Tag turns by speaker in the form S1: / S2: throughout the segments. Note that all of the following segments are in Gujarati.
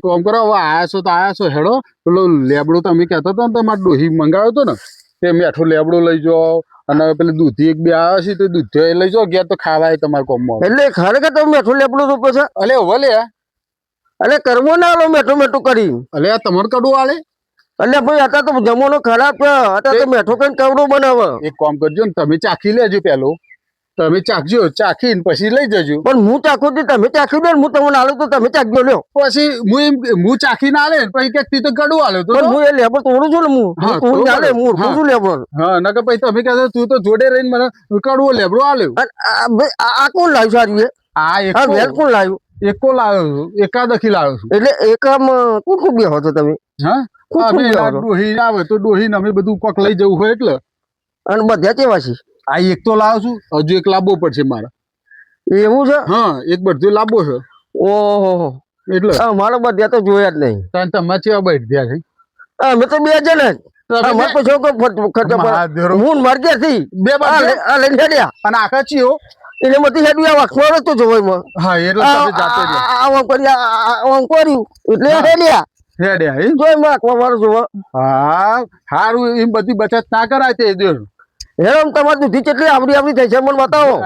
S1: કામ કરો હવે આયા છો તો આયા છો હેડો. પેલો લેબડો તમે કહેતા હતા ને તમારે ડોહી મંગાવ્યો હતો ને તે મેઠો લેબડો લઈ જાઓ. અને પેલી દૂધી એક બે આવે છે તો દૂધ લઈ જાઓ ઘેર તો ખાવાય તમારે કોમમાં.
S2: એટલે ખરેખર તમે મેઠું લેબડો રૂપે પછી
S1: અલે હવે લે.
S2: એટલે કરવો ના આલો મેઠું મેઠું કરી.
S1: અલે આ તમારે કડું આલે.
S2: અલે ભાઈ અત્યારે તો જમવાનો ખરાબ અત્યારે તો મેઠું કઈ કવડો બનાવે.
S1: એક કામ કરજો ને તમે ચાખી લેજો પેલો. તમે ચાખજો ચાખીને પછી લઈ જજો.
S2: પણ હું ચાખું છું તમે ચાખ્યું ને હું તમને આલો તો તમે ચાખજો લ્યો.
S1: પછી હું એમ હું ચાખીને આલે પછી કે તી તો ગડું આલો તો
S2: હું એ લેબર તોડું છું ને હું.
S1: હા, તો
S2: ચાલે હું
S1: હા.
S2: છું લેબર.
S1: હા નકર પછી તમે કહેતા તું તો જોડે રહીને મને કડવો લેબડો આલ્યો.
S2: આ કોણ લાવ્યું સારું
S1: આ
S2: આ
S1: એક
S2: વેલ કોણ? લાવ્યું?
S1: એકો લાવ્યો છું? એકાદખી લાવ્યો છું.
S2: એટલે એક આમ કોણ ખૂબ બેહો છો તમે?
S1: હા? ડોહી આવે તો ડોહીને અમે બધું કોક લઈ જવું હોય એટલે.
S2: અને બધા કેવા છે?
S1: આ એક તો લાવ્યો છું હજુ એક લાંબો પડશે મારે.
S2: એવું છે?
S1: હા એક બધું લાંબો છે.
S2: ઓહો.
S1: એટલે.
S2: મારા બધા તો જોયા જ નહીં.
S1: તાન તમે ચેવા બેઠ ગયા છે?
S2: અમે તો બે જણ જ. હું માર
S1: બે
S2: આ લઈને હેડ્યા.
S1: અને આખા ચીઓ
S2: એને મતી હેડ્યું આ વાંખવાનો તો જોવાય
S1: હા એટલે તમે જાતે
S2: આમ કરી આમ કર્યું એટલે. હેડ્યા.
S1: હેડ્યા?
S2: જોઈ માં મારો જોવા.
S1: હા હારું એમ બધી બચત ના કરાય તે
S2: હેડો તમાર દૂધી કેટલી આવડી આવડી થઈ છે મને બતાવો.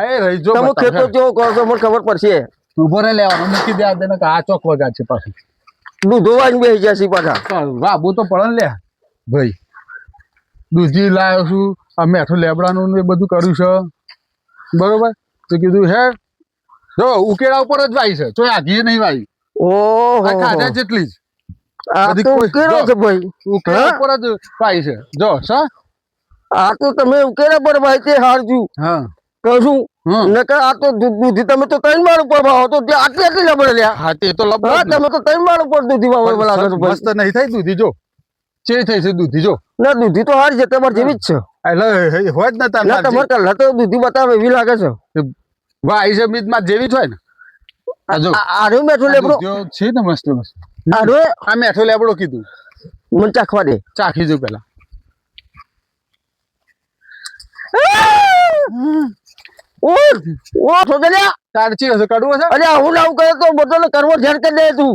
S2: તમે ખેતો જેવો કહો છો મને ખબર પડશે.
S1: ઊભો લેવાનો. મૂકી દે આ દેને આ ચોક વગા છે પાછું.
S2: દૂધ વાઈને બેસી જશે પાછા.
S1: વાહ વાબુ તો પડે લે. ભાઈ દૂધી લાવ્યો છું આ મેઠું લેબડાનું એ બધું કર્યું છે. બરોબર? તો કીધું હે જો ઉકેડા ઉપર જ વાઈ છે. તો આઘી નહીં વાઈ
S2: ઓહો
S1: ખાધા જેટલી જ.
S2: આ તો
S1: કોઈ-
S2: છે ભાઈ.
S1: ઉકેડા ઉપર જ વાઈ છે. જો સા
S2: આ તો તમે ઉકેલા પર ભાઈ તે હારજુ.
S1: હા.
S2: કહું છું નકર આ તો દૂધી તમે તો ત્રણ માળ ઉપર ભાવો તો આટલી આટલી લબડે લ્યા?
S1: હા તે તો લબડો.
S2: તમે તો ત્રણ માળ ઉપર દૂધી છો
S1: મસ્ત નહીં થાય દૂધી જો. ચે થઈ છે દૂધી જો.
S2: ના દૂધી તો હારી છે તમારે જેવી જ છે.
S1: એટલે હોય જ ને
S2: ના તમારે કલર તો દૂધી બતાવે એવી લાગે છે.
S1: વાઈ છે મીતમાં જેવી જ હોય ને. આ જો.
S2: આ- આર્યું મેઠું લેબડો?
S1: છે ને મસ્ત મસ્ત. આ મેઠો લેબડો કીધું.
S2: મને ચાખવા દે.
S1: ચાખી જો પેલા.
S2: ઓ ઓ છોકરિયા
S1: તારચી હશે કાઢવું હશે?
S2: અરે આવું ના આવું કરે તો બધો કરવો ઝેર કરી દે તું.